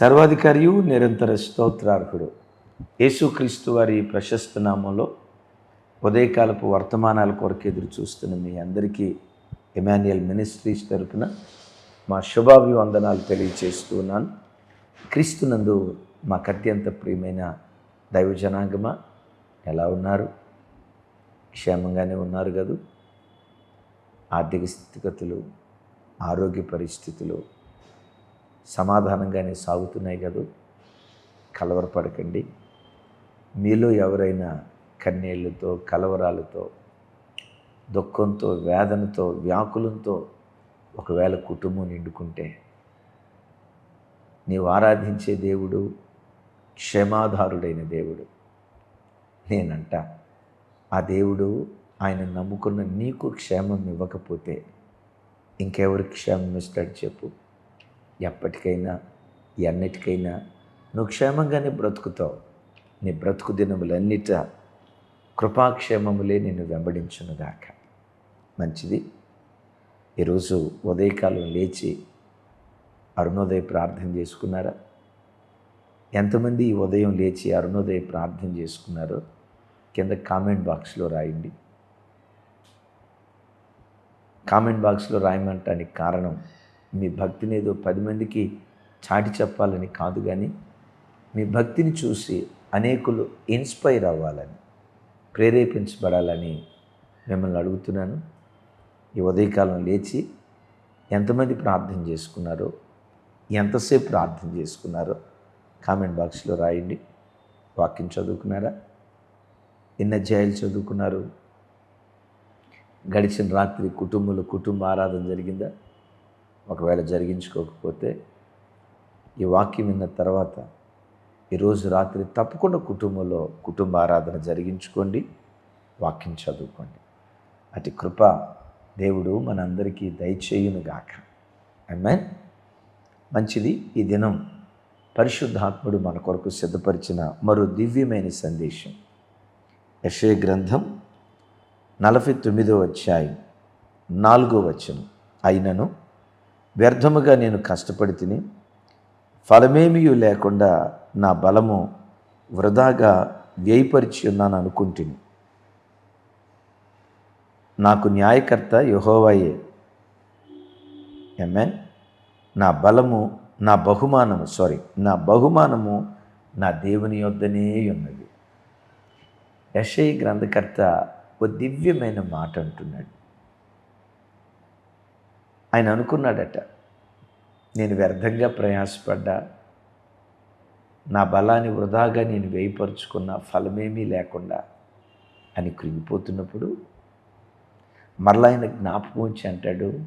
సర్వాధికారియు నిరంతర స్తోత్రార్హుడు. యేసుక్రీస్తు వారి ప్రశస్త నామంలో ఉదయకాలపు వర్తమానాల కొరకు ఎదురు చూస్తున్న మీ అందరికీ ఎమాన్యుయల్ మినిస్ట్రీస్ తరపున మా శుభాభివందనాలు తెలియచేస్తున్నాను క్రీస్తునందు మాకు అత్యంత ప్రియమైన దైవ జనాంగమా ఎలా ఉన్నారు? క్షేమంగానే ఉన్నారు కదూ? ఆర్థిక స్థితిగతులు ఆరోగ్య పరిస్థితులు సమాధానంగానే సాగుతున్నాయి కదూ? కలవరపడకండి. మీలో ఎవరైనా కన్నీళ్ళతో కలవరాలతో దుఃఖంతో వేదనతో వ్యాకులంతో ఒకవేళ కుటుంబం నిండుకుంటే నీవు ఆరాధించే దేవుడు క్షమాధారుడైన దేవుడు. నేనంట ఆ దేవుడు ఆయన నమ్ముకున్న నీకు క్షేమం ఇవ్వకపోతే ఇంకెవరికి క్షేమం ఇస్తాడు చెప్పు? ఎప్పటికైనా ఎన్నిటికైనా నువ్వు క్షేమంగానే బ్రతుకుతావు. నీ బ్రతుకు దినములన్నిట కృపాక్షేమములే నిన్ను వెంబడించునుగాక. మంచిది. ఈరోజు ఉదయకాలం లేచి అరుణోదయ ప్రార్థన చేసుకున్నారా? ఎంతమంది ఈ ఉదయం లేచి అరుణోదయ ప్రార్థన చేసుకున్నారో కింద కామెంట్ బాక్స్లో రాయండి. కామెంట్ బాక్స్లో రాయమంటానికి కారణం మీ భక్తిని ఏదో పది మందికి చాటి చెప్పాలని కాదు కానీ మీ భక్తిని చూసి అనేకులు ఇన్స్పైర్ అవ్వాలని ప్రేరేపించబడాలని మిమ్మల్ని అడుగుతున్నాను. ఈ ఉదయకాలం లేచి ఎంతమంది ప్రార్థన చేసుకున్నారో ఎంతసేపు ప్రార్థన చేసుకున్నారో కామెంట్ బాక్స్లో రాయండి. వాక్యం చదువుకున్నారా? ఎన్ని అధ్యాయాలు చదువుకున్నారు? గడిచిన రాత్రి కుటుంబంలో కుటుంబ ఆరాధన జరిగిందా? ఒకవేళ జరిగించుకోకపోతే ఈ వాక్యం విన్న తర్వాత ఈరోజు రాత్రి తప్పకుండా కుటుంబంలో కుటుంబ ఆరాధన జరిగించుకోండి వాక్యం చదువుకోండి. అటు కృప దేవుడు మనందరికీ దయచేయునుగాక. అమ్మాన్ మంచిది ఈ దినం. పరిశుద్ధాత్ముడు మన కొరకు సిద్ధపరిచిన మరో దివ్యమైన సందేశం. యశయ గ్రంథం నలభై తొమ్మిదో అధ్యాయం నాలుగో వచనం. అయినను వ్యర్థముగా నేను కష్టపడి తిని ఫలమేమీ లేకుండా నా బలము వృధాగా వ్యయపరిచి ఉన్నాను అనుకుంటుని నాకు న్యాయకర్త యహోవాయే. ఎమ్మెన్ నా బలము నా బహుమానము సారీ నా బహుమానము నా దేవుని యొద్దనే ఉన్నది. యషయ్ గ్రంథకర్త ఓ దివ్యమైన మాట అంటున్నాడు ఆయన అనుకున్నాడట నేను వ్యర్థంగా ప్రయాసపడ్డా నా బలాన్ని వృధాగా నేను వేయపరుచుకున్న ఫలమేమీ లేకుండా అని కృంగిపోతున్నప్పుడు మరలా ఆయన జ్ఞాపకం వచ్చి అంటాడు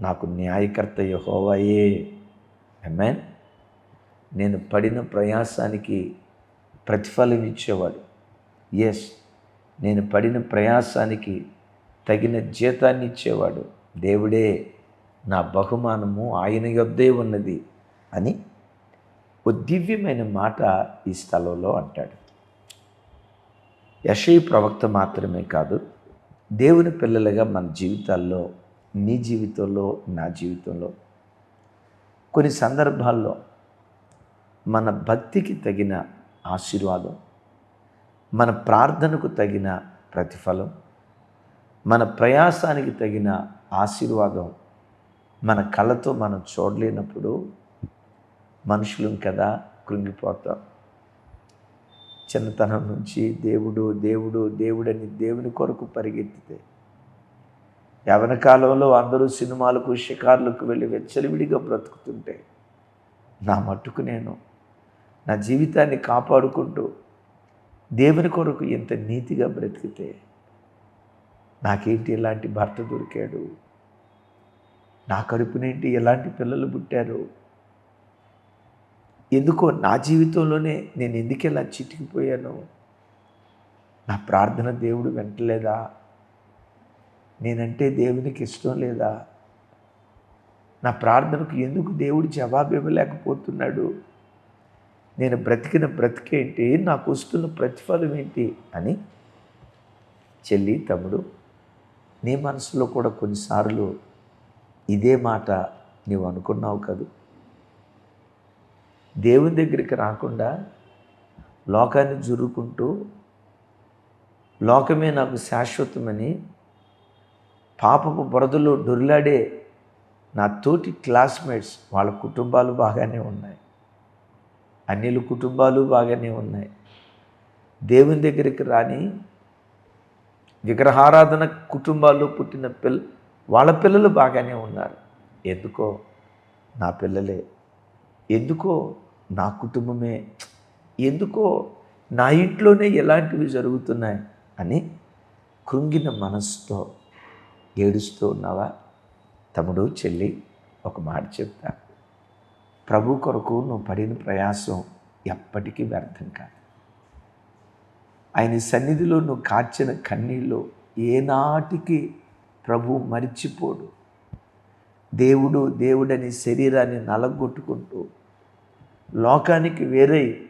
నాకు న్యాయకర్త యహోవాయే అమెన్ నేను పడిన ప్రయాసానికి ప్రతిఫలం ఇచ్చేవాడు. ఎస్ నేను పడిన ప్రయాసానికి తగిన జీతాన్ని ఇచ్చేవాడు. దేవుడే నా బహుమానము ఆయన యొద్దే ఉన్నది అని ఓ దివ్యమైన మాట ఈ స్థలంలో అంటాడు. యశయి ప్రవక్త మాత్రమే కాదు దేవుని పిల్లలుగా మన జీవితాల్లో నీ జీవితంలో నా జీవితంలో కొన్ని సందర్భాల్లో మన భక్తికి తగిన ఆశీర్వాదం మన ప్రార్థనకు తగిన ప్రతిఫలం మన ప్రయాసానికి తగిన ఆశీర్వాదం. మన కళ్ళతో మనం చూడలేనప్పుడు మనుషులం కదా కృంగిపోతాం. చిన్నతనం నుంచి దేవుడు దేవుడు దేవుడని దేవుని కొరకు పరిగెత్తితే యవన కాలంలో అందరూ సినిమాలకు షికార్లకు వెళ్ళి వెచ్చలివిడిగా బ్రతుకుతుంటే నా మట్టుకు నేను నా జీవితాన్ని కాపాడుకుంటూ దేవుని కొరకు ఎంత నీతిగా బ్రతికితే నాకేంటి ఎలాంటి భర్త దొరికాడు? నా కడుపునేంటి ఎలాంటి పిల్లలు పుట్టారు? ఎందుకో నా జీవితంలోనే నేను ఎందుకు ఇలా చిటికిపోయాను? నా ప్రార్థన దేవుడు వెంటలేదా? నేనంటే దేవునికి ఇష్టం లేదా? నా ప్రార్థనకు ఎందుకు దేవుడు జవాబు ఇవ్వలేకపోతున్నాడు? నేను బ్రతికిన బ్రతికేంటి? నాకు వస్తున్న ప్రతిఫలం ఏంటి? అని చెల్లి తమ్ముడు నీ మనసులో కూడా కొన్నిసార్లు ఇదే మాట నీవు అనుకున్నావు కదూ. దేవుని దగ్గరికి రాకుండా లోకాన్ని జురుకుంటూ లోకమే నాకు శాశ్వతమని పాపపు బురదలో డొర్లాడే నా తోటి క్లాస్మేట్స్ వాళ్ళ కుటుంబాలు బాగానే ఉన్నాయి. అన్నిల కుటుంబాలు బాగానే ఉన్నాయి. దేవుని దగ్గరికి రాని విగ్రహారాధన కుటుంబాల్లో పుట్టిన పిల్ల వాళ్ళ పిల్లలు బాగానే ఉన్నారు. ఎందుకో నా పిల్లలే? ఎందుకో నా కుటుంబమే? ఎందుకో నా ఇంట్లోనే ఎలాంటివి జరుగుతున్నాయి అని కృంగిన మనసుతో ఏడుస్తూ ఉన్నావా? తమ్ముడు చెల్లి ఒక మాట చెప్తా. ప్రభు కొరకు నువ్వు పడిన ప్రయాసం ఎప్పటికీ వ్యర్థం కాదు. ఆయన సన్నిధిలో నువ్వు కార్చిన కన్నీళ్ళు ఏనాటికి ప్రభు మరిచిపోడు. దేవుడు దేవుడని శరీరాన్ని నలగొట్టుకుంటూ లోకానికి వేరే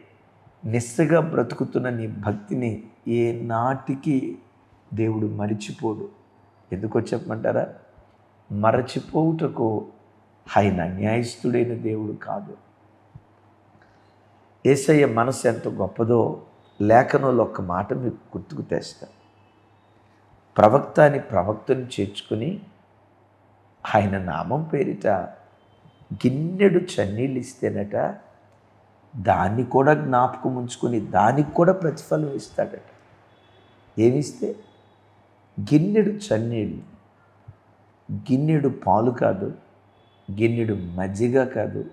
నిస్సగా బ్రతుకుతున్న నీ భక్తిని ఏ నాటికి దేవుడు మరిచిపోడు. ఎందుకో చెప్పమంటారా? మరచిపోవుటకు ఆయన న్యాయస్థుడైన దేవుడు కాదు. ఏసయ్య మనసు ఎంత గొప్పదో లేఖనంలో ఒక మాట మీకు గుర్తుకు తెస్తా. ప్రవక్త అని ప్రవక్తను చేర్చుకుని ఆయన నామం పేరిట గిన్నెడు చన్నీళ్ళు ఇస్తేనట దాన్ని కూడా జ్ఞాపకం ఉంచుకొని దానికి కూడా ప్రతిఫలం ఇస్తాడట. ఏమిస్తే గిన్నెడు చన్నీళ్ళు. గిన్నెడు పాలు కాదు గిన్నెడు మజ్జిగ కాదు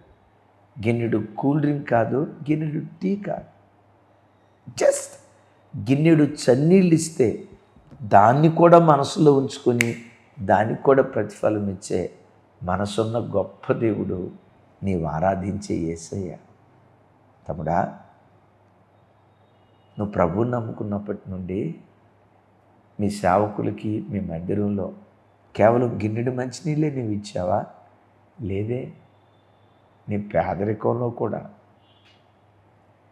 గిన్నెడు కూల్ డ్రింక్ కాదు గిన్నెడు టీ కాదు. జస్ట్ గిన్నెడు చన్నీళ్ళు ఇస్తే దాన్ని కూడా మనసులో ఉంచుకొని దానికి కూడా ప్రతిఫలం ఇచ్చే మనసున్న గొప్ప దేవుడు నీవు ఆరాధించే ఏసయ్య. తమ్ముడా నువ్వు ప్రభువుని నమ్ముకున్నప్పటి నుండి మీ సేవకులకి మీ మందిరంలో కేవలం గిన్నెడు మంచినీళ్ళే నువ్వు ఇచ్చావా? లేదే నీ పేదరికంలో కూడా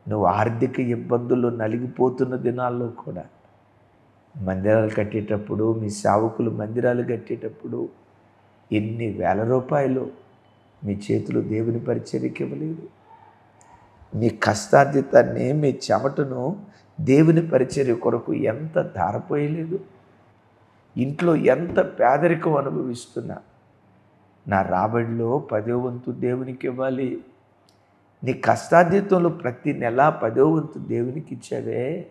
నువ్వు ఆర్థిక ఇబ్బందుల్లో నలిగిపోతున్న దినాల్లో కూడా మందిరాలు కట్టేటప్పుడు మీ సేవకులు మందిరాలు కట్టేటప్పుడు ఎన్ని వేల రూపాయలు మీ చేతులు దేవుని పరిచర్యకి ఇవ్వలేదు. మీ కష్టార్జితాన్ని మీ చెమటను దేవుని పరిచర్య కొరకు ఎంత ధారపోయలేదు. ఇంట్లో ఎంత పేదరికం అనుభవిస్తున్నా. నా రాబడిలో పదే వంతు దేవునికి ఇవ్వాలి. నీ కష్టార్జితంలో ప్రతి నెల పదో వంతు దేవునికి ఇచ్చావే.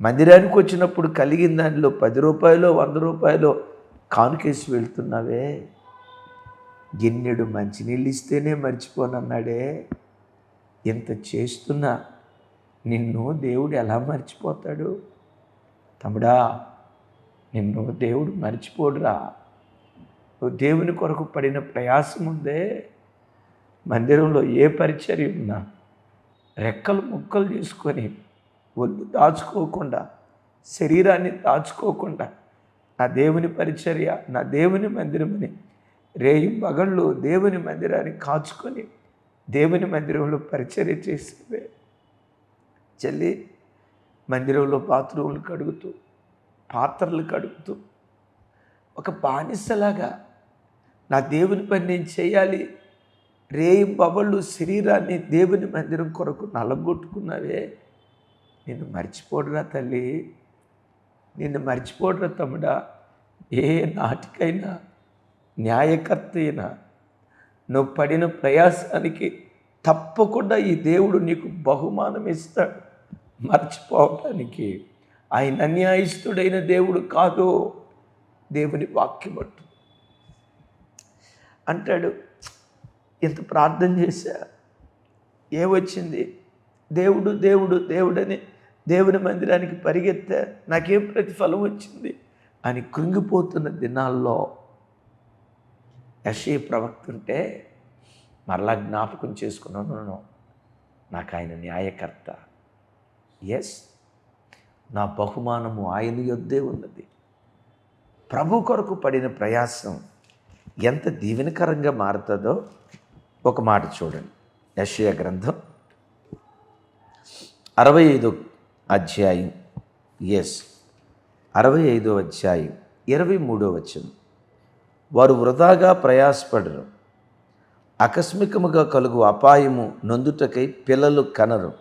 మందిరానికి వచ్చినప్పుడు కలిగిన దానిలో పది రూపాయలు వంద రూపాయలు కానుకేసి వెళ్తున్నావే. గిన్నెడు మంచినీళ్ళు ఇస్తేనే మర్చిపోనన్నాడే. ఇంత చేస్తున్నా నిన్ను దేవుడు ఎలా మర్చిపోతాడు? తమ్ముడా నిన్ను దేవుడు మర్చిపోడురా. నువ్వు దేవుని కొరకు పడిన ప్రయాసం ఉందే మందిరంలో ఏ పరిచర్య ఉన్నా రెక్కలు ముక్కలు చేసుకొని ఒళ్ళు దాచుకోకుండా శరీరాన్ని దాచుకోకుండా నా దేవుని పరిచర్య నా దేవుని మందిరమని రేయి మగళ్ళు దేవుని మందిరాన్ని కాచుకొని దేవుని మందిరంలో పరిచర్య చేసేవే. చెల్లి మందిరంలో బాత్రూములు కడుగుతూ పాత్రలు కడుగుతూ ఒక బానిసలాగా నా దేవుని పని నేను చేయాలి రేయింబవళ్ళు శరీరాన్ని దేవుని మందిరం కొరకు నలగొట్టుకున్నావే. నిన్ను మర్చిపోడరా తల్లి. నిన్ను మర్చిపోడురా తమ్ముడా. ఏ నాటికైనా న్యాయకర్త అయినా నువ్వు పడిన ప్రయాసానికి తప్పకుండా ఈ దేవుడు నీకు బహుమానం ఇస్తాడు. మర్చిపోవటానికి. ఆయన అన్యాయస్తుడైన దేవుడు కాదు. దేవుని వాక్యం అంటాడు ఇంత ప్రార్థన చేశా. ఏమొచ్చింది? దేవుడు దేవుడు దేవుడని దేవుని మందిరానికి పరిగెత్తా నాకేం ప్రతిఫలం వచ్చింది? అని కృంగిపోతున్న దినాల్లో యశే ప్రవక్త ఉంటే మరలా జ్ఞాపకం చేసుకున్నాను. నాకు ఆయన న్యాయకర్త. ఎస్ నా బహుమానము ఆయన యొద్దే ఉన్నది. ప్రభు కొరకు పడిన ప్రయాసం ఎంత దీవెనకరంగా మారుతుందో ఒక మాట చూడండి. యషయ గ్రంథం అరవై ఐదు అధ్యాయం. ఎస్ అరవై ఐదో అధ్యాయం ఇరవై మూడో వచనం. వారు వృధాగా ప్రయాసపడరు. ఆకస్మికముగా కలుగు అపాయము నొందుటకై పిల్లలు కనరు.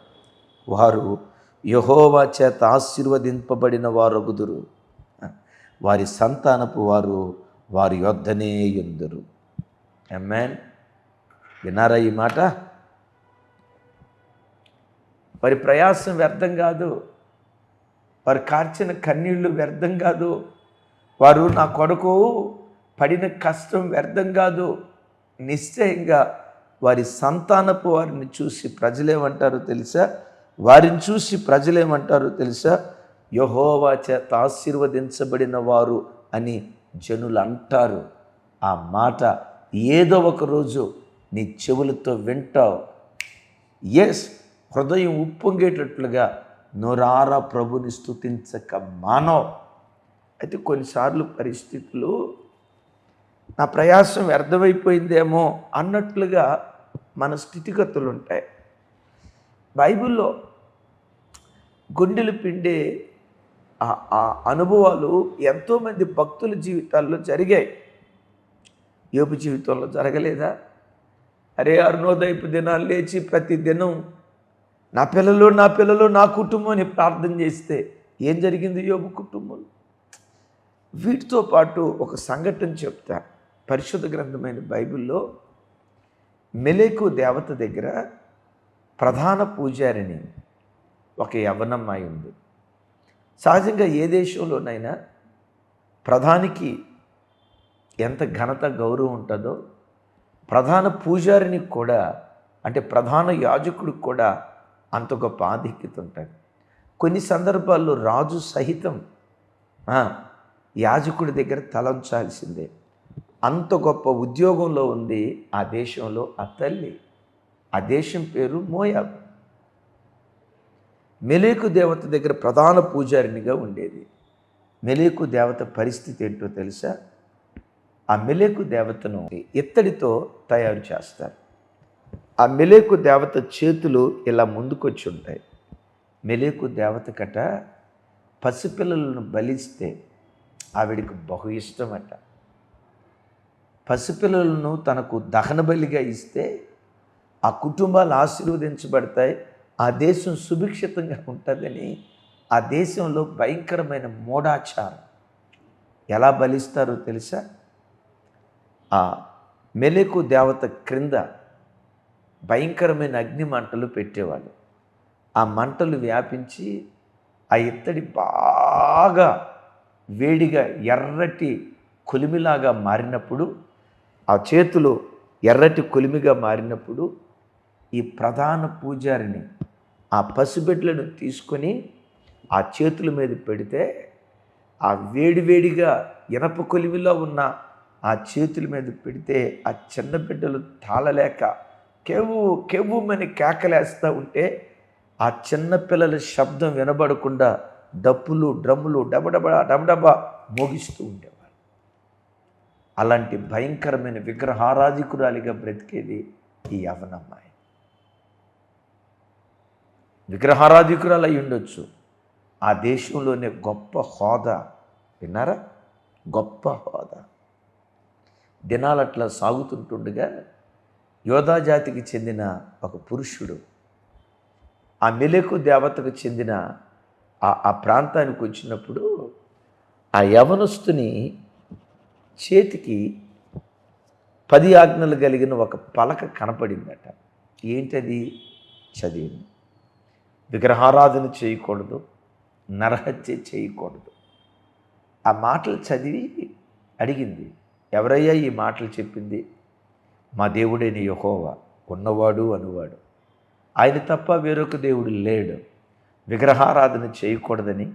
వారు యహోవా చేత ఆశీర్వదింపబడిన వారొగుదురు. వారి సంతానపు వారు వారి యొద్దనే ఎందురు ఎమ్మెన్ విన్నారా ఈ మాట? వారి ప్రయాసం వ్యర్థం కాదు. వారు కార్చిన కన్నీళ్ళు వ్యర్థం కాదు. వారు నా కొడుకు పడిన కష్టం వ్యర్థం కాదు. నిశ్చయంగా వారి సంతానపు వారిని చూసి ప్రజలేమంటారో తెలుసా? వారిని చూసి ప్రజలేమంటారో తెలుసా? యహోవా చేత ఆశీర్వదించబడిన వారు అని జనులు అంటారు ఆ మాట ఏదో ఒక రోజు నీ చెవులతో వింటావు. ఎస్ హృదయం ఉప్పొంగేటట్లుగా నోరారా ప్రభుని స్థుతించక మానవ్. అయితే కొన్నిసార్లు పరిస్థితులు నా ప్రయాసం వ్యర్థమైపోయిందేమో అన్నట్లుగా మన స్థితిగతులు ఉంటాయి. బైబిల్లో గుండెలు పిండే ఆ- ఆ అనుభవాలు ఎంతోమంది భక్తుల జీవితాల్లో జరిగాయి. యోపు జీవితంలో జరగలేదా? అరే అరుణోదయపు దినాలు లేచి ప్రతి దినం నా పిల్లలు నా పిల్లలు నా కుటుంబం అని ప్రార్థన చేస్తే ఏం జరిగింది యోగు కుటుంబం? వీటితో పాటు ఒక సంఘటన చెప్తా. పరిశుద్ధ గ్రంథమైన బైబిల్లో మెలేకు దేవత దగ్గర ప్రధాన పూజారిని ఒక యవనమ్మాయి ఉంది. సహజంగా ఏ దేశంలోనైనా ప్రధానికి ఎంత ఘనత గౌరవం ఉంటుందో ప్రధాన పూజారిని కూడా అంటే ప్రధాన యాజకుడికి కూడా అంత గొప్ప ఆధిక్యత ఉంటుంది కొన్ని సందర్భాల్లో రాజు సహితం యాజకుడి దగ్గర తలంచాల్సిందే. అంత గొప్ప ఉద్యోగంలో ఉంది ఆ దేశంలో ఆ తల్లి. ఆ దేశం పేరు మోయాబ్. మెలేకు దేవత దగ్గర ప్రధాన పూజారినిగా ఉండేది. మెలేకు దేవత పరిస్థితి ఏంటో తెలుసా? ఆ మెలేకు దేవతను ఇత్తడితో తయారు చేస్తారు. ఆ మెలేకు దేవత చేతులు ఇలా ముందుకొచ్చి ఉంటాయి. మెలేకు దేవత కట పసిపిల్లలను బలిస్తే ఆవిడికి బహు ఇష్టమట. పసిపిల్లలను తనకు దహన బలిగా ఇస్తే ఆ కుటుంబాలు ఆశీర్వదించబడతాయి. ఆ దేశం సుభిక్షితంగా ఉంటుందని ఆ దేశంలో భయంకరమైన మూఢాచారం ఎలా బలిస్తారో తెలుసా? ఆ మెలకు దేవత క్రింద భయంకరమైన అగ్ని మంటలు పెట్టేవాళ్ళు. ఆ మంటలు వ్యాపించి ఆ ఇత్తడి బాగా వేడిగా ఎర్రటి కొలిమిలాగా మారినప్పుడు ఆ చేతులు ఎర్రటి కొలిమిగా మారినప్పుడు ఈ ప్రధాన పూజారిని ఆ పసిబిడ్డలను తీసుకొని ఆ చేతుల మీద పెడితే ఆ వేడివేడిగా ఇనప కొలిమిలో ఉన్న ఆ చేతుల మీద పెడితే ఆ చిన్న బిడ్డలు తాళలేక కెవ్వు కెవ్వుమని కేకలేస్తూ ఉంటే ఆ చిన్న పిల్లల శబ్దం వినబడకుండా డప్పులు డ్రమ్ములు డబడబ డబడబ మోగిస్తూ ఉండేవారు. అలాంటి భయంకరమైన విగ్రహారాధికురాలిగా బ్రతికేది ఈ యవనమ్మాయి. విగ్రహారాధికురాలు అయి ఉండొచ్చు. ఆ దేశంలోనే గొప్ప హోదా. విన్నారా? గొప్ప హోదా. దినాలు అట్లా సాగుతుంటుండగా యోధాజాతికి చెందిన ఒక పురుషుడు ఆ మెలకు దేవతకు చెందిన ఆ ఆ ప్రాంతానికి వచ్చినప్పుడు ఆ యవనస్తుని చేతికి పది ఆజ్ఞలు కలిగిన ఒక పలక కనపడిందట. ఏంటది? చదివింది. విగ్రహారాధన చేయకూడదు నరహత్య చేయకూడదు. ఆ మాటలు చదివి అడిగింది ఎవరయ్యా ఈ మాటలు చెప్పింది? మా దేవుడైన యహోవా ఉన్నవాడు అనువాడు. ఆయన తప్ప వేరొక దేవుడు లేడు. విగ్రహారాధన చేయకూడదని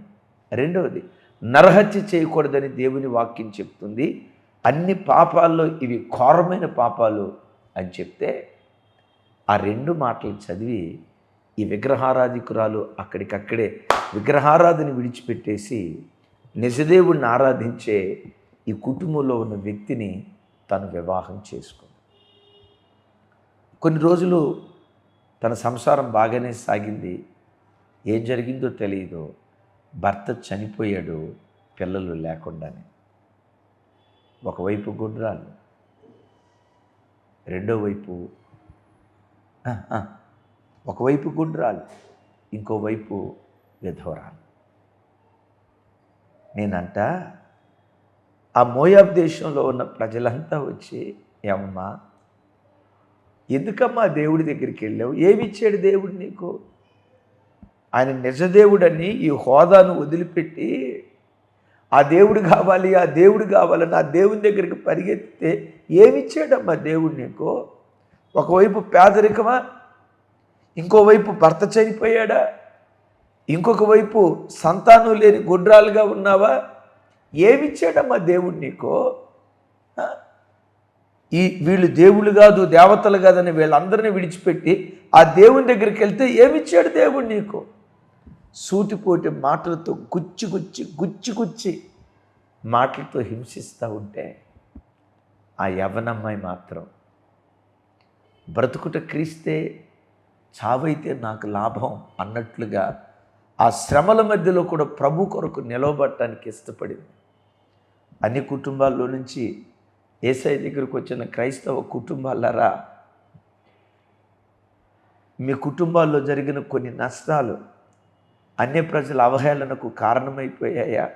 రెండవది నరహత్య చేయకూడదని దేవుని వాక్యం చెప్తుంది. అన్ని పాపాల్లో ఇవి ఘోరమైన పాపాలు అని చెప్తే ఆ రెండు మాటలు చదివి ఈ విగ్రహారాధికురాలు అక్కడికక్కడే విగ్రహారాధన విడిచిపెట్టేసి నిజదేవుడిని ఆరాధించే ఈ కుటుంబంలో ఉన్న వ్యక్తిని తను వివాహం చేసుకుంది. కొన్ని రోజులు తన సంసారం బాగానే సాగింది. ఏం జరిగిందో తెలియదు భర్త చనిపోయాడు పిల్లలు లేకుండానే. ఒకవైపు గుండ్రాలు రెండో వైపు ఒకవైపు గుండ్రాలు ఇంకోవైపు విధవరాలు. నేనంట ఆ మోయాబ్ దేశంలో ఉన్న ప్రజలంతా వచ్చి ఏమమ్మా ఎందుకమ్మా దేవుడి దగ్గరికి వెళ్ళావు? ఏమి ఇచ్చాడు దేవుడు నీకు? ఆయన నిజదేవుడని ఈ హోదాను వదిలిపెట్టి ఆ దేవుడు కావాలి ఆ దేవుడు కావాలని ఆ దేవుని దగ్గరికి పరిగెత్తితే ఏమిచ్చాడమ్మా దేవుడు నీకు? ఒకవైపు పేదరికమా? ఇంకోవైపు భర్త చనిపోయాడా? ఇంకొక వైపు సంతానం లేని గుడ్రాలుగా ఉన్నావా? ఏమిచ్చాడమ్మా దేవుడు నీకు? ఈ వీళ్ళు దేవుళ్ళు కాదు దేవతలు కాదని వీళ్ళందరినీ విడిచిపెట్టి ఆ దేవుని దగ్గరికి వెళ్తే ఏమిచ్చాడు దేవుడు నీకు? సూటిపోటి మాటలతో గుచ్చి గుచ్చి గుచ్చి గుచ్చి మాటలతో హింసిస్తూ ఉంటే ఆ యవనమ్మాయి మాత్రం బ్రతుకుట క్రీస్తే చావైతే నాకు లాభం అన్నట్లుగా ఆ శ్రమల మధ్యలో కూడా ప్రభు కొరకు నిలవబట్టడానికి ఇష్టపడింది. అన్ని కుటుంబాల్లో నుంచి ఏసఐ దగ్గరకు వచ్చిన క్రైస్తవ కుటుంబాలరా మీ కుటుంబాల్లో జరిగిన కొన్ని నష్టాలు అన్య ప్రజల అవహేళనకు కారణమైపోయాయా?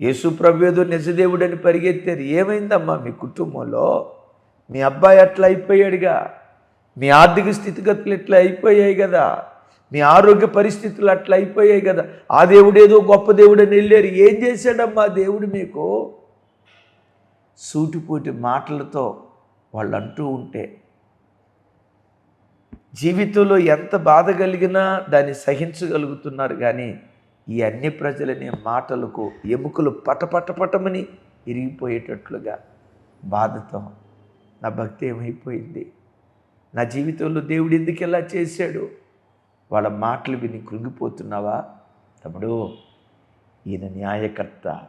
యేసు ప్రభేదో నిజదేవుడని పరిగెత్తారు ఏమైందమ్మా మీ కుటుంబంలో? మీ అబ్బాయి అట్లా అయిపోయాడుగా మీ ఆర్థిక స్థితిగతులు ఇట్లా అయిపోయాయి కదా. మీ ఆరోగ్య పరిస్థితులు అట్లా అయిపోయాయి కదా. ఆ దేవుడేదో గొప్ప దేవుడని వెళ్ళారు. ఏం చేశాడమ్మా దేవుడు మీకు? సూటిపోటి మాటలతో వాళ్ళు అంటూ ఉంటే జీవితంలో ఎంత బాధ కలిగినా దాన్ని సహించగలుగుతున్నారు కానీ ఈ అన్ని ప్రజలనే మాటలకు ఎముకలు పటపటపటమని ఇరిగిపోయేటట్లుగా బాధతో నా భక్తి ఏమైపోయింది? నా జీవితంలో దేవుడు ఎందుకు ఇలా చేశాడు? వాళ్ళ మాటలు విని కృంగిపోతున్నావా? తమ్ముడు ఈయన న్యాయకర్త.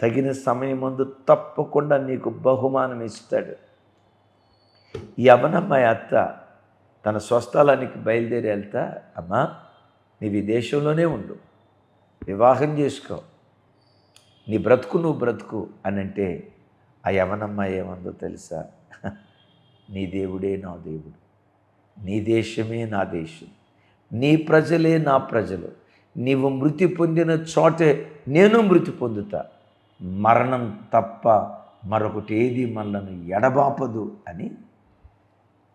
తగిన సమయం ముందు తప్పకుండా నీకు బహుమానం ఇస్తాడు. ఈ అవనమ్మాయి అత్త తన స్వస్థలానికి బయలుదేరి వెళ్తా అమ్మా నీవు దేశంలోనే ఉండు. వివాహం చేసుకో. నీ బ్రతుకు నువ్వు బ్రతుకు అని అంటే ఆ యవనమ్మాయి ఏమందో తెలుసా? నీ దేవుడే నా దేవుడు. నీ దేశమే నా దేశం. నీ ప్రజలే నా ప్రజలు. నీవు మృతి పొందిన చోటే నేను మృతి పొందుతా. మరణం తప్ప మరొకటి ఏది మనలను ఎడబాపదు అని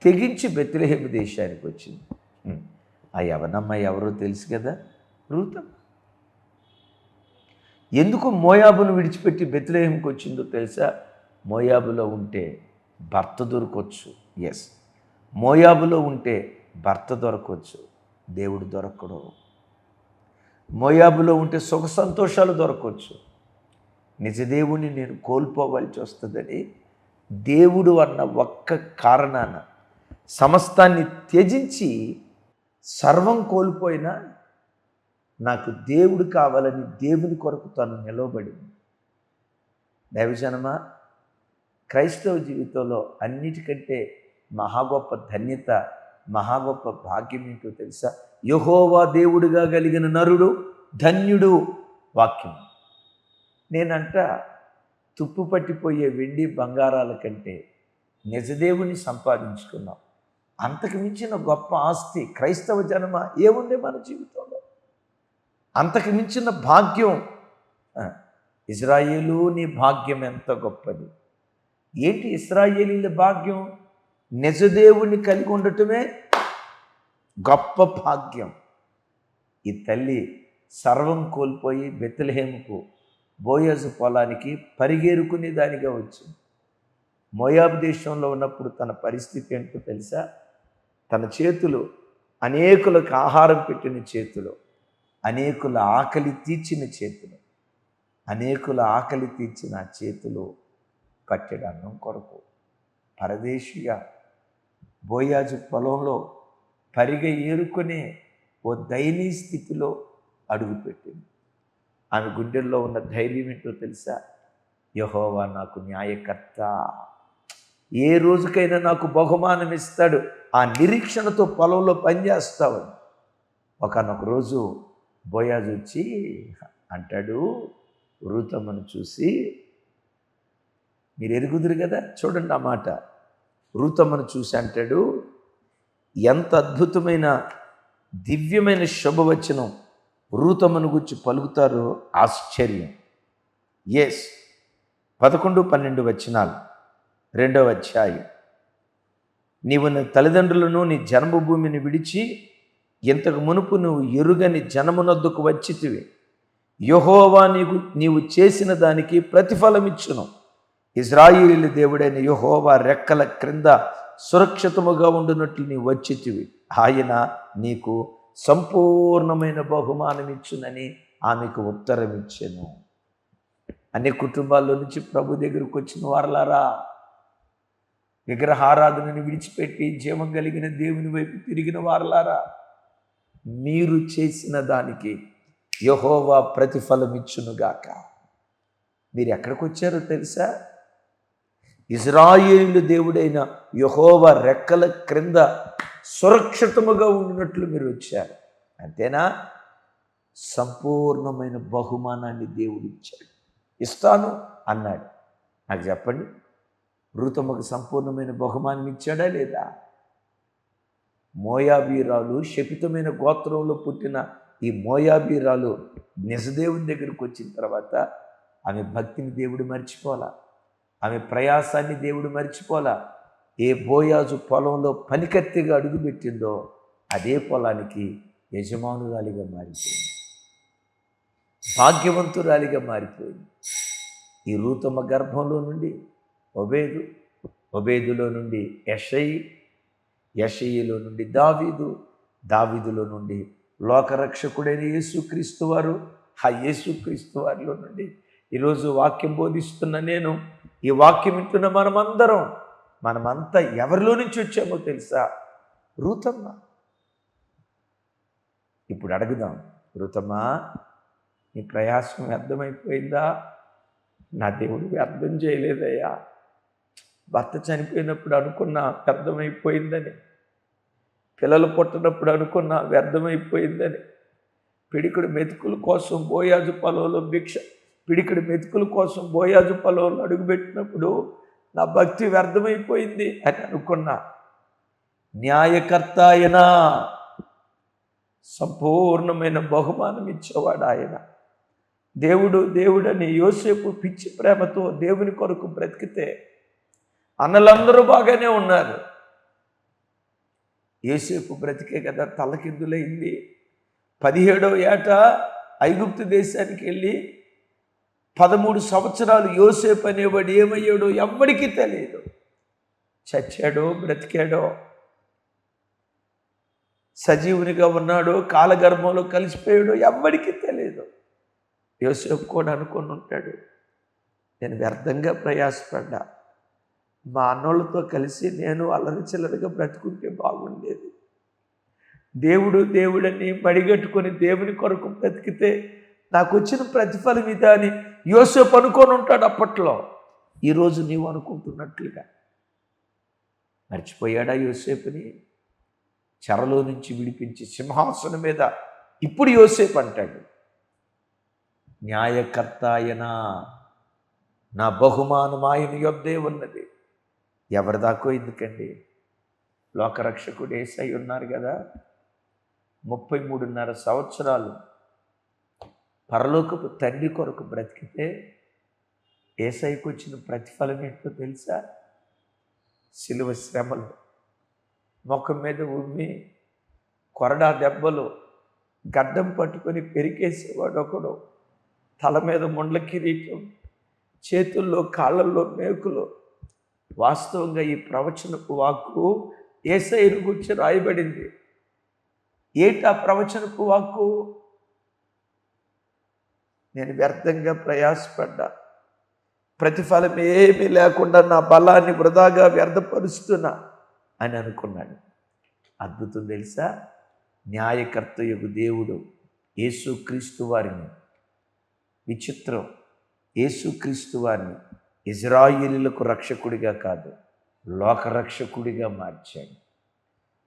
తెగించి బెత్లహేమ దేశానికి వచ్చింది. ఆ యవనమ్మ ఎవరో తెలుసు కదా? రూతమ్మ ఎందుకు మోయాబును విడిచిపెట్టి బెత్లహేమకి వచ్చిందో తెలుసా? మోయాబులో ఉంటే భర్త దొరకవచ్చు ఎస్ మోయాబులో ఉంటే భర్త దొరకవచ్చు దేవుడు దొరకడు. మోయాబులో ఉంటే సుఖ సంతోషాలు దొరకవచ్చు నిజ దేవుణ్ణి నేను కోల్పోవాల్సి వస్తుందని దేవుడు అన్న ఒక్క కారణాన సమస్తాన్ని త్యజించి సర్వం కోల్పోయినా నాకు దేవుడు కావాలని దేవుని కొరకు తను నిలవబడింది. దైవజనమా క్రైస్తవ జీవితంలో అన్నిటికంటే మహా గొప్ప ధన్యత మహా గొప్ప భాగ్యం ఏంటో తెలుసా? యహోవా దేవుడిగా కలిగిన నరుడు ధన్యుడు వాక్యం. నేనంట తుప్పు పట్టిపోయే వెండి బంగారాల కంటే నిజదేవుని సంపాదించుకున్నాం. అంతకు మించిన గొప్ప ఆస్తి క్రైస్తవ జన్మ ఏముంది మన జీవితంలో? అంతకు మించిన భాగ్యం ఇజ్రాయేలు నీ భాగ్యం ఎంత గొప్పది? ఏంటి ఇస్రాయేలీల భాగ్యం? నిజదేవుని కలిగి ఉండటమే గొప్ప భాగ్యం. ఈ తల్లి సర్వం కోల్పోయి బెత్తలహేముకు బోయజు పొలానికి పరిగేరుకునే దానిగా వచ్చింది. మోయాబ్ దేశంలో ఉన్నప్పుడు తన పరిస్థితి ఏంటో తెలుసా? తన చేతులు అనేకులకు ఆహారం పెట్టిన చేతులు అనేకుల ఆకలి తీర్చిన చేతులు అనేకుల ఆకలి తీర్చిన చేతులు పట్టెడు అన్నం కొరకు పరదేశిగా బోయాజు పొలంలో పరిగ ఏరుకునే ఓ దయనీయ స్థితిలో అడుగుపెట్టింది ఆమె గుండెల్లో ఉన్న ధైర్యం ఏంటో తెలుసా? యహోవా నాకు న్యాయకర్త. ఏ రోజుకైనా నాకు బహుమానం ఇస్తాడు. ఆ నిరీక్షణతో పొలంలో పనిచేస్తావు ఒకనొక రోజు బోయాజు వచ్చి అంటాడు రూతమ్మను చూసి మీరు ఎరుగుదురు కదా? చూడండి ఆ మాట. రూతమ్మను చూసి అంటాడు ఎంత అద్భుతమైన దివ్యమైన శుభవచనం రూతమ్మను గురించి పలుకుతారో ఆశ్చర్యం. ఎస్ పదకొండు పన్నెండు వచనాలు. రెండవ అధ్యాయం. నీవు నీ తల్లిదండ్రులను నీ జన్మభూమిని విడిచి ఇంతకు మునుపు నువ్వు ఎరుగని జనమునొద్దుకు వచ్చితివి యహోవా నీకు నీవు చేసిన దానికి ప్రతిఫలమిచ్చును. ఇజ్రాయిల్ దేవుడైన యహోవా రెక్కల క్రింద సురక్షితముగా ఉండునట్లు నీ వచ్చితివి ఆయన నీకు సంపూర్ణమైన బహుమానం ఇచ్చునని ఆమెకు ఉత్తరం ఇచ్చాను అన్ని కుటుంబాల్లో నుంచి ప్రభు దగ్గరకు వచ్చిన వారలారా విగ్రహారాధనని విడిచిపెట్టి జీవం కలిగిన దేవుని వైపు తిరిగిన వారలారా మీరు చేసిన దానికి యహోవా ప్రతిఫలం ఇచ్చునుగాక మీరు ఎక్కడికి వచ్చారో తెలుసా? ఇజ్రాయేలు దేవుడైన యహోవ రెక్కల క్రింద సురక్షితముగా ఉండినట్లు మీరు వచ్చారు. అంతేనా? సంపూర్ణమైన బహుమానాన్ని దేవుడు ఇచ్చాడు. ఇస్తాను అన్నాడు. నాకు చెప్పండి ఋతమ్మకు సంపూర్ణమైన బహుమానం ఇచ్చాడా లేదా? మోయాబీరాలు శపితమైన గోత్రంలో పుట్టిన ఈ మోయాబీరాలు నిజదేవుని దగ్గరికి వచ్చిన తర్వాత ఆమె భక్తిని దేవుడు మర్చిపోలా? ఆమె ప్రయాసాన్ని దేవుడు మర్చిపోలా. ఏ బోయాజు పొలంలో పనికత్తిగా అడుగుపెట్టిందో అదే పొలానికి యజమానురాలిగా మారిపోయింది. భాగ్యవంతురాలిగా మారిపోయింది. ఈ రూతమ్మ గర్భంలో నుండి ఒబేదు ఒబేదులో నుండి యషయి యషయిలో నుండి దావీదు దావీదులో నుండి లోకరక్షకుడైన యేసుక్రీస్తు వారు ఆ యేసుక్రీస్తు వారిలో నుండి ఈరోజు వాక్యం బోధిస్తున్న నేను ఈ వాక్యం వింటున్న మనమందరం మనమంతా ఎవరిలో నుంచి వచ్చామో తెలుసా? రూతమ్మ. ఇప్పుడు అడుగుదాం రూతమ్మ నీ ప్రయాసం వ్యర్థమైపోయిందా? నా దేవుడు వ్యర్థం చేయలేదయ్యా. భర్త చనిపోయినప్పుడు అనుకున్నా వ్యర్థమైపోయిందని పిల్లలు పుట్టినప్పుడు అనుకున్నా వ్యర్థమైపోయిందని పిడికుడు మెతుకుల కోసం బోయాజు పొలంలో భిక్ష పిడికుడు మెతుకుల కోసం బోయాజు పొలంలో అడుగుపెట్టినప్పుడు నా భక్తి వ్యర్థమైపోయింది అని అనుకున్నా. న్యాయకర్త ఆయన సంపూర్ణమైన బహుమానం ఇచ్చేవాడు ఆయన. దేవుడు దేవుడని యోసేపు పిచ్చి ప్రేమతో దేవుని కొరకు బ్రతికితే అన్నలందరూ బాగానే ఉన్నారు. యోసేపు బ్రతికే కదా తలకిందులైంది. పదిహేడవ ఏట ఐగుప్తు దేశానికి వెళ్ళి పదమూడు సంవత్సరాలు యోసేపు అనేవాడు ఏమయ్యాడో ఎవ్వడికి తెలియదు. చచ్చాడో బ్రతికాడో సజీవునిగా ఉన్నాడో కాలగర్భంలో కలిసిపోయాడో ఎవ్వడికి తెలియదు. యోసేపు కూడా అనుకొని ఉంటాడు నేను వ్యర్థంగా ప్రయాసపడ్డా. మా అన్నోళ్ళతో కలిసి నేను అల్లరి చిల్లరిగా బ్రతుకుంటే బాగుండేది. దేవుడు దేవుడని మడిగట్టుకొని దేవుని కొరకు బ్రతికితే నాకు వచ్చిన ప్రతిఫలం ఇదా అని యోసేపు అనుకొని ఉంటాడు అప్పట్లో. ఈరోజు నీవు అనుకుంటున్నట్లుగా. మర్చిపోయాడా యోసేపుని? చెరలో నుంచి విడిపించి సింహాసనం మీద ఇప్పుడు యోసేపు అంటాడు. న్యాయకర్త ఆయన నా బహుమానం ఆయన యొద్దే ఉన్నది. ఎవరిదాకో ఎందుకండి? లోకరక్షకుడు ఏసై ఉన్నారు కదా. ముప్పై మూడున్నర సంవత్సరాలు పరలోకపు తండ్రి కొరకు బ్రతికితే ఏసైకి వచ్చిన ప్రతిఫలం ఏంటో తెలుసా? సిలువ శ్రమలు. ముఖం మీద ఉమ్మి కొరడా దెబ్బలు. గడ్డం పట్టుకొని పెరికేసేవాడు ఒకడు. తల మీద ముండ్ల కిరీటం. చేతుల్లో కాళ్ళల్లో మేకులు. వాస్తవంగా ఈ ప్రవచనపు వాక్కు ఏసైను గురించి రాయబడింది. ఏంటి ఆ ప్రవచనపు వాక్కు? నేను వ్యర్థంగా ప్రయాసపడ్డా. ప్రతిఫలం ఏమీ లేకుండా నా బలాన్ని వృధాగా వ్యర్థపరుస్తున్నా అని అనుకున్నాడు. అద్భుతం తెలుసా? న్యాయకర్త యొక్క దేవుడు యేసుక్రీస్తు వారిని విచిత్రం. యేసుక్రీస్తు వారిని ఇజ్రాయిలీలకు రక్షకుడిగా కాదు లోకరక్షకుడిగా మార్చాడు.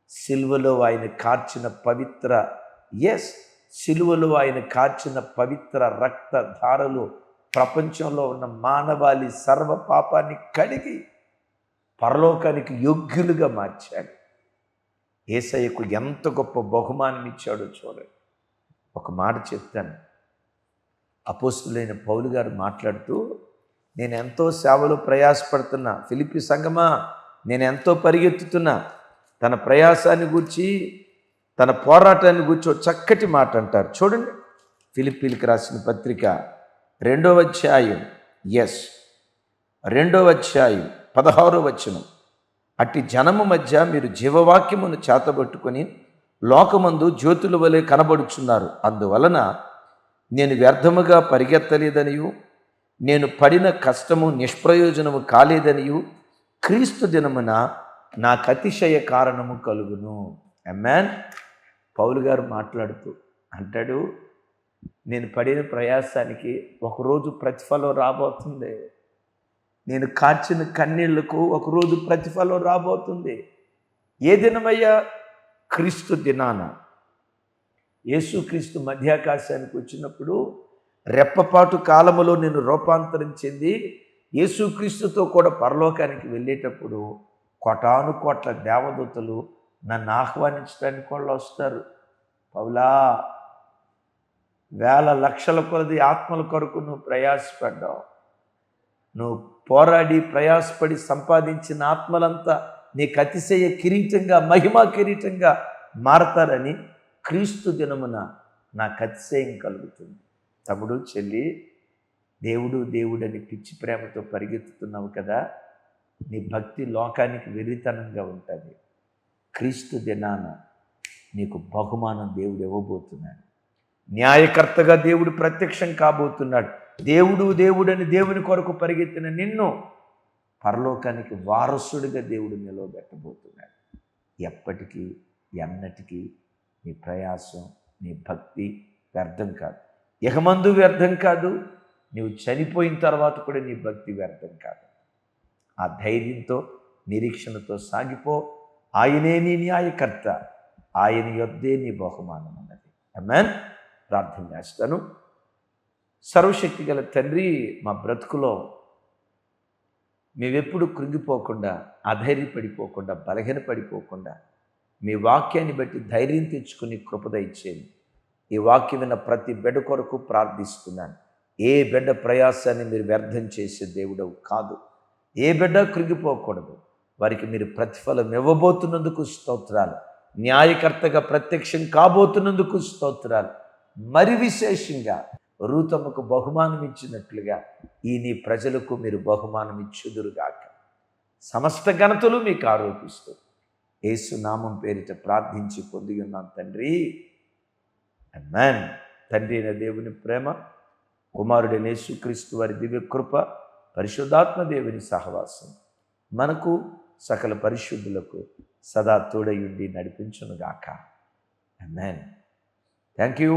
సిల్వలో ఆయన కార్చిన పవిత్ర ఎస్ సిలువలో ఆయన కాచిన పవిత్ర రక్త ధారలు ప్రపంచంలో ఉన్న మానవాళి సర్వ పాపాన్ని కడిగి పరలోకానికి యోగ్యులుగా మార్చాడు. ఏసయ్యకు ఎంత గొప్ప బహుమానం ఇచ్చాడో చూడండి. ఒక మాట చెప్తాను. అపోస్తులైన పౌలు గారు మాట్లాడుతూ నేను ఎంతో సేవలో ప్రయాసపడుతున్నా. ఫిలిపి సంగమా నేను ఎంతో పరిగెత్తుతున్నా. తన ప్రయాసాన్ని గూర్చి తన పోరాటాన్ని గూర్చి చక్కటి మాట అంటారు. చూడండి. ఫిలిప్పీలకు రాసిన పత్రిక రెండవ అధ్యాయం. ఎస్ రెండవ అధ్యాయం పదహారో వచనం. అట్టి జనము మధ్య మీరు జీవవాక్యమును చేతబట్టుకొని లోకమందు జ్యోతుల వలె కనబడుచున్నారు. అందువలన నేను వ్యర్థముగా పరిగెత్తలేదనియు నేను పడిన కష్టము నిష్ప్రయోజనము కాలేదనియు క్రీస్తు దినమున నాకు అతిశయ కారణము కలుగును. అమ్మాన్ పౌలు గారు మాట్లాడుతూ అంటాడు నేను పడిన ప్రయాసానికి ఒకరోజు ప్రతిఫలం రాబోతుంది. నేను కార్చిన కన్నీళ్ళకు ఒకరోజు ప్రతిఫలం రాబోతుంది. ఏ దినమయ్యా? క్రీస్తు దినాన. యేసుక్రీస్తు మధ్యాకాశానికి వచ్చినప్పుడు రెప్పపాటు కాలములో నేను రూపాంతరం చెంది యేసుక్రీస్తుతో కూడా పరలోకానికి వెళ్ళేటప్పుడు కోటాను కోట్ల దేవదూతలు నన్ను ఆహ్వానించడానికి వాళ్ళు వస్తారు. పౌలా వేల లక్షల కొలది ఆత్మల కొరకు నువ్వు ప్రయాసపడ్డావు. నువ్వు పోరాడి ప్రయాసపడి సంపాదించిన ఆత్మలంతా నీకు అతిశయ కిరీటంగా మహిమా కిరీటంగా మారతారని క్రీస్తు దినమున నాకు అతిశయం కలుగుతుంది. తమ్ముడు చెల్లి దేవుడు దేవుడని పిచ్చి ప్రేమతో పరిగెత్తుతున్నావు కదా నీ భక్తి లోకానికి వెర్రితనంగా ఉంటుంది. క్రీస్తు దినాన నీకు బహుమానం దేవుడు ఇవ్వబోతున్నాడు. న్యాయకర్తగా దేవుడు ప్రత్యక్షం కాబోతున్నాడు. దేవుడు దేవుడని దేవుని కొరకు పరిగెత్తిన నిన్ను పరలోకానికి వారసుడిగా దేవుడు నిలవబెట్టబోతున్నాడు ఎప్పటికీ ఎన్నటికీ నీ ప్రయాసం నీ భక్తి వ్యర్థం కాదు. ఇహమందు వ్యర్థం కాదు నీవు చనిపోయిన తర్వాత కూడా నీ భక్తి వ్యర్థం కాదు. ఆ ధైర్యంతో నిరీక్షణతో సాగిపో ఆయనే నీ న్యాయకర్త. ఆయన యొద్దే నీ బహుమానం అన్నది. అమ్మాన్ ప్రార్థన చేస్తాను. సర్వశక్తి గల తండ్రి మా బ్రతుకులో మేమెప్పుడు కృంగిపోకుండా అధైర్యపడిపోకుండా బలహీనపడిపోకుండా మీ వాక్యాన్ని బట్టి ధైర్యం తెచ్చుకుని కృపద ఇచ్చేది ఈ వాక్యం విన్న ప్రతి బిడ్డ కొరకు ప్రార్థిస్తున్నాను. ఏ బిడ్డ ప్రయాసాన్ని మీరు వ్యర్థం చేసే దేవుడవు కాదు. ఏ బిడ్డ కృంగిపోకూడదు. వారికి మీరు ప్రతిఫలం ఇవ్వబోతున్నందుకు స్తోత్రాలు. న్యాయకర్తగా ప్రత్యక్షం కాబోతున్నందుకు స్తోత్రాలు. మరి విశేషంగా రూతమ్మకు బహుమానం ఇచ్చినట్లుగా ఈ నీ ప్రజలకు మీరు బహుమానం ఇచ్చుదురుగాక. సమస్త ఘనతలు మీకు ఆరోపిస్తూ ఏసునామం నామం పేరిట ప్రార్థించి పొంది ఉన్నాం తండ్రి. అమ్మాన్ తండ్రి అయిన దేవుని ప్రేమ కుమారుడైన యేసుక్రీస్తు వారి దివ్య కృప పరిశుద్ధాత్మ దేవుని సహవాసం. మనకు సకల పరిశుద్ధులకు సదా తోడయుండి నడిపించునుగాక. Amman thank you